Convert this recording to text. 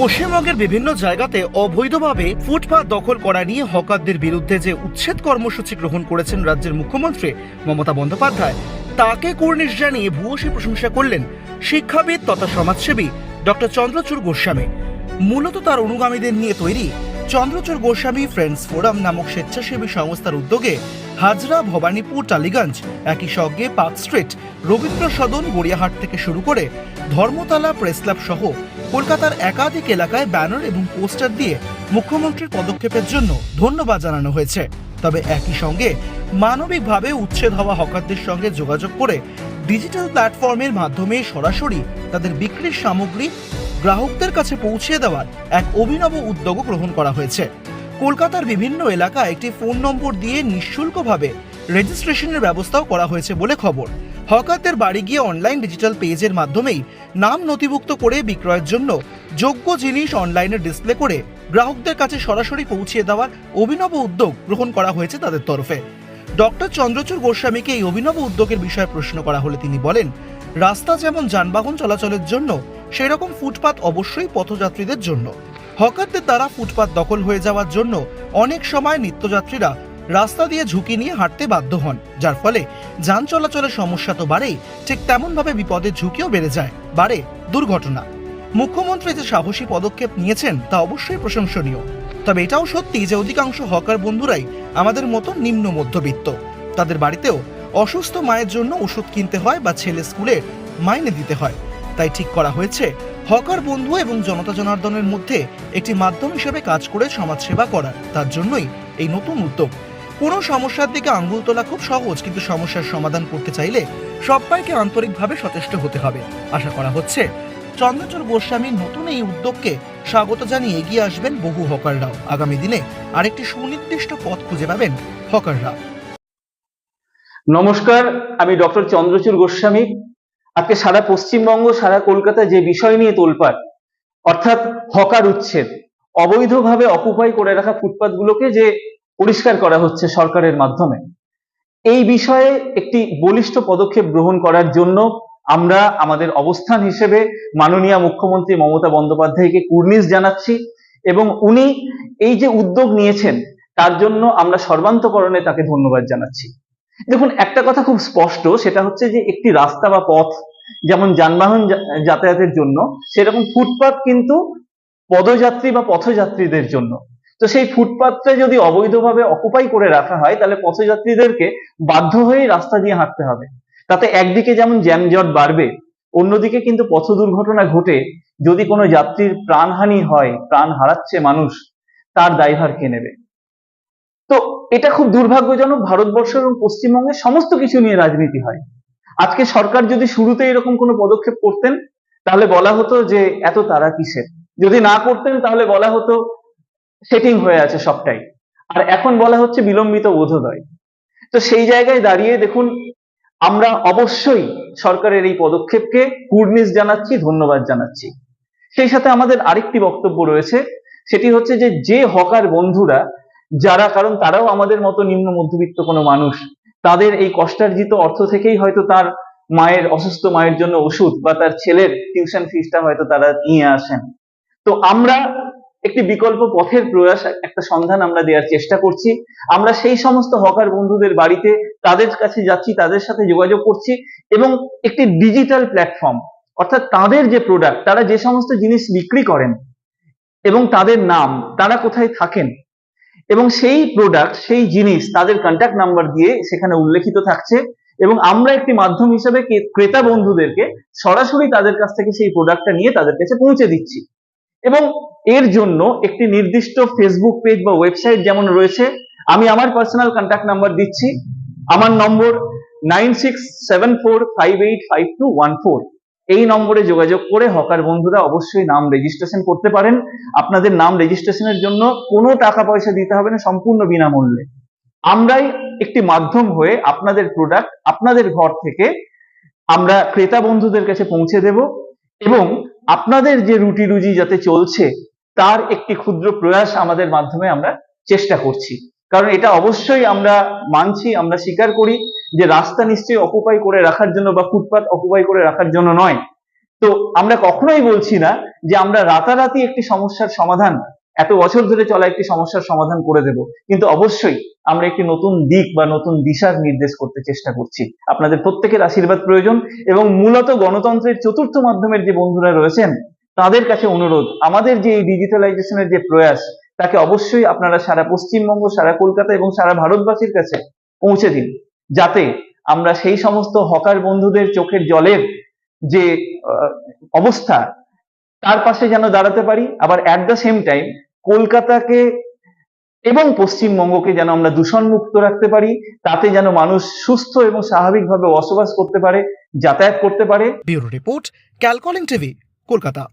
পশ্চিমবঙ্গের বিভিন্ন জায়গাতে অবৈধভাবে ফুটপাত দখল করা নিয়ে হকারদের বিরুদ্ধে যে উচ্ছেদ কর্মসূচি গ্রহণ করেছেন রাজ্যের মুখ্যমন্ত্রী মমতা বন্দ্যোপাধ্যায়, তাকে কুর্নিশ জানিয়ে ভূয়সী প্রশংসা করলেন শিক্ষাবিদ তথা সমাজসেবী ডক্টর চন্দ্রচূড় গোস্বামী। মূলত তার অনুগামীদের নিয়ে তৈরি চন্দ্রচূড় গোস্বামী ফ্রেন্ডস ফোরাম নামক স্বেচ্ছাসেবী সংস্থার উদ্যোগে হাজরা ভবানীপুর টালিগঞ্জ, একই সঙ্গে পার্ক স্ট্রিট, রবীন্দ্র সদন গড়িয়াহাট থেকে শুরু করে ধর্মতলা প্রেস ক্লাব সহ কলকাতার একাধিক এলাকায় ব্যানার এবং পোস্টার দিয়ে মুখ্যমন্ত্রীর পদক্ষেপের জন্য ধন্যবাদ জানানো হয়েছে। তবে একই সঙ্গে মানবিকভাবে উচ্ছেদ হওয়া হকারদের সঙ্গে যোগাযোগ করে ডিজিটাল প্ল্যাটফর্মের মাধ্যমে সরাসরি তাদের বিক্রির সামগ্রী গ্রাহকদের কাছে পৌঁছে দেওয়ার এক অভিনব উদ্যোগও গ্রহণ করা হয়েছে। কলকাতার বিভিন্ন এলাকায় একটি ফোন নম্বর দিয়ে নিঃশুল্কভাবে রেজিস্ট্রেশনের ব্যবস্থাও করা হয়েছে বলে খবর। হকারদের বাড়ি গিয়ে অনলাইন ডিজিটাল পেজের মাধ্যমেই নাম নথিভুক্ত করে বিক্রয়ের জন্য যোগ্য জিনিস অনলাইনে ডিসপ্লে করে গ্রাহকদের কাছে সরাসরি পৌঁছিয়ে দেওয়ার অভিনব উদ্যোগ গ্রহণ করা হয়েছে তাদের তরফে। ডক্টর চন্দ্রচূড় গোস্বামীকে এই অভিনব উদ্যোগের বিষয়ে প্রশ্ন করা হলে তিনি বলেন, রাস্তা যেমন যানবাহন চলাচলের জন্য সেরকম ফুটপাত অবশ্যই পথযাত্রীদের জন্য। হকারদের দ্বারা ফুটপাত দখল হয়ে যাওয়ার জন্য অনেক সময় নিত্যযাত্রীরা রাস্তা দিয়ে ঝুঁকি নিয়ে হাঁটতে বাধ্য হন, যার ফলে যান চলাচলের সমস্যা তো বাড়েই, ঠিক তেমনভাবে বিপদের ঝুঁকিও বেড়ে যায়, বাড়ে দুর্ঘটনা। মুখ্যমন্ত্রী যে সাহসী পদক্ষেপ নিয়েছেন তা অবশ্যই প্রশংসনীয়। তবে এটাও সত্যি যে অধিকাংশ হকার বন্ধুরাই আমাদের মতো নিম্ন মধ্যবিত্ত। তাদের বাড়িতেও অসুস্থ মায়ের জন্য ওষুধ কিনতে হয় বা ছেলে স্কুলে মাইনে দিতে হয়। তাই ঠিক করা হয়েছে। হকার বন্ধু এবং জনতা জনার্দনের মধ্যে একটি মাধ্যম হিসেবে কাজ করে সমাজসেবা করার। তার জন্যই এই নতুন উদ্যোগ। কোনো সমস্যার দিকে আঙ্গুল তোলা খুব সহজ, কিন্তু সমস্যার সমাধান করতে চাইলে সবাইকে আন্তরিকভাবে সচেষ্ট হতে হবে। আশা করা হচ্ছে চন্দ্রচূড় গোস্বামীর নতুন এই উদ্যোগকে স্বাগত জানিয়ে এগিয়ে আসবেন বহু হকাররাও। আগামী দিনে আরেকটি সুনির্দিষ্ট পথ খুঁজে পাবেন হকাররা। নমস্কার, আমি ডক্টর চন্দ্রচূড় গোস্বামী। আজকে সারা পশ্চিমবঙ্গ, সারা কলকাতা যে বিষয় নিয়ে তোলপাড়, অর্থাৎ হকার উচ্ছেদ, অবৈধভাবে অকুপাই করে রাখা ফুটপাতগুলোকে যে পরিষ্কার করা হচ্ছে সরকারের মাধ্যমে, এই বিষয়ে একটি বলিষ্ঠ পদক্ষেপ গ্রহণ করার জন্য আমরা আমাদের অবস্থান হিসেবে মাননীয় মুখ্যমন্ত্রী মমতা বন্দ্যোপাধ্যায়কে কুর্নিশ জানাচ্ছি এবং উনি এই যে উদ্যোগ নিয়েছেন, তার জন্য আমরা সর্বান্তকরণে তাকে ধন্যবাদ জানাচ্ছি। দেখুন, একটা কথা খুব স্পষ্ট, সেটা হচ্ছে যে একটি রাস্তা বা পথ, যেমন যানবাহন যাতায়াতের জন্য, সেরকম ফুটপাত কিন্তু পদযাত্রী বা পথযাত্রীদের জন্য। তো সেই ফুটপাতটা যদি অবৈধভাবে অকুপাই করে রাখা হয়, তাহলে পথযাত্রীদেরকে বাধ্য হয়েই রাস্তা দিয়ে হাঁটতে হবে। তাতে একদিকে যেমন জ্যামজট বাড়বে, অন্যদিকে কিন্তু পথ দুর্ঘটনা ঘটে, যদি কোনো যাত্রীর প্রাণহানি হয়, প্রাণ হারাচ্ছে মানুষ, তার দায়ভার কে নেবে। তো এটা খুব দুর্ভাগ্যজনক ভারতবর্ষ এবং পশ্চিমবঙ্গের সমস্ত কিছু নিয়ে রাজনীতি হয়। আজকে সরকার যদি শুরুতে এরকম কোনো পদক্ষেপ করতেন, তাহলে বলা হতো যে এত তারা কিসের? যদি না করতেন, তাহলে বলা হতো সেটিং হয়ে আছে সবটাই। আর এখন বলা হচ্ছে বিলম্বিত বোধোদয়। তো সেই জায়গায় দাঁড়িয়ে দেখুন, আমরা অবশ্যই সরকারের এই পদক্ষেপকে কুর্নিশ জানাচ্ছি, ধন্যবাদ জানাচ্ছি। সেই সাথে আমাদের আরেকটি বক্তব্য রয়েছে, সেটি হচ্ছে যে যে হকার বন্ধুরা যারা, কারণ তারাও আমাদের মতো নিম্ন মধ্যবিত্ত কোনো মানুষ, তাদের এই কষ্টার্জিত অর্থ থেকেই হয়তো তার মায়ের, অসুস্থ মায়ের জন্য ওষুধ বা তার ছেলের টিউশন ফিসটা হয়তো তারা নিয়ে আসেন। তো আমরা একটি বিকল্প পথের প্রয়াস, একটা সন্ধান আমরা দেওয়ার চেষ্টা করছি। আমরা সেই সমস্ত হকার বন্ধুদের বাড়িতে তাদের কাছে যাচ্ছি, তাদের সাথে যোগাযোগ করছি এবং একটি ডিজিটাল প্ল্যাটফর্ম অর্থাৎ তাদের যে প্রোডাক্ট তারা যে সমস্ত জিনিস বিক্রি করেন এবং তাদের নাম, তারা কোথায় থাকেন এবং সেই প্রোডাক্ট সেই জিনিস তাদের কন্ট্যাক্ট নাম্বার দিয়ে সেখানে উল্লেখিত থাকছে এবং আমরা একটি মাধ্যম হিসেবে ক্রেতা বন্ধুদেরকে সরাসরি তাদের কাছ থেকে সেই প্রোডাক্টটা নিয়ে তাদের কাছে পৌঁছে দিচ্ছি। এবং এর জন্য একটি নির্দিষ্ট ফেসবুক পেজ বা ওয়েবসাইট যেমন রয়েছে, আমি আমার পার্সোনাল কন্ট্যাক্ট নাম্বার দিচ্ছি। আমার number nine six seven four five eight five two one four. এই নম্বরে যোগাযোগ করে হকার বন্ধুরা অবশ্যই নাম রেজিস্ট্রেশন করতে পারেন। আপনাদের নাম রেজিস্ট্রেশনের জন্য কোনো টাকা পয়সা দিতে হবে না, সম্পূর্ণ বিনামূল্যে। আমরাই একটি মাধ্যম হয়ে আপনাদের প্রোডাক্ট আপনাদের ঘর থেকে আমরা ক্রেতা বন্ধুদের কাছে পৌঁছে দেব এবং আপনাদের যে রুটি রুজি যাতে চলছে, তার একটি ক্ষুদ্র প্রয়াস আমাদের মাধ্যমে আমরা চেষ্টা করছি। কারণ এটা অবশ্যই আমরা মানছি, আমরা স্বীকার করি যে রাস্তা নিশ্চয়ই অকুপাই করে রাখার জন্য বা ফুটপাত অকুপাই করে রাখার জন্য নয়। তো আমরা কখনোই বলছি না যে আমরা রাতারাতি একটি সমস্যার সমাধান, এত বছর ধরে চলা একটি সমস্যার সমাধান করে দেব। কিন্তু অবশ্যই আমরা একটি নতুন দিক বা নতুন দিশার নির্দেশ করতে চেষ্টা করছি। আপনাদের প্রত্যেকের আশীর্বাদ প্রয়োজন এবং মূলত গণতন্ত্রের চতুর্থ মাধ্যমের যে বন্ধুরা রয়েছেন, তাদের কাছে অনুরোধ, আমাদের যে এই ডিজিটালাইজেশনের যে প্রয়াস তাকে অবশ্যই আপনারা সারা পশ্চিমবঙ্গ, সারা কলকাতা এবং সারা ভারতবাসীর কাছে পৌঁছে দিন। যাতে আমরা সেই সমস্ত হকার বন্ধুদের চোখের জলের যে অবস্থা, তার পাশে যেন দাঁড়াতে পারি। আবার অ্যাট দ্য সেম টাইম কলকাতাকে এবং পশ্চিমবঙ্গকে যেন আমরা দূষণ মুক্ত রাখতে পারি। তাতে যেন মানুষ সুস্থ এবং স্বাভাবিকভাবে বসবাস করতে পারে, যাতায়াত করতে পারে। ব্যুরো রিপোর্ট, ক্যালকলিং টিভি, কলকাতা।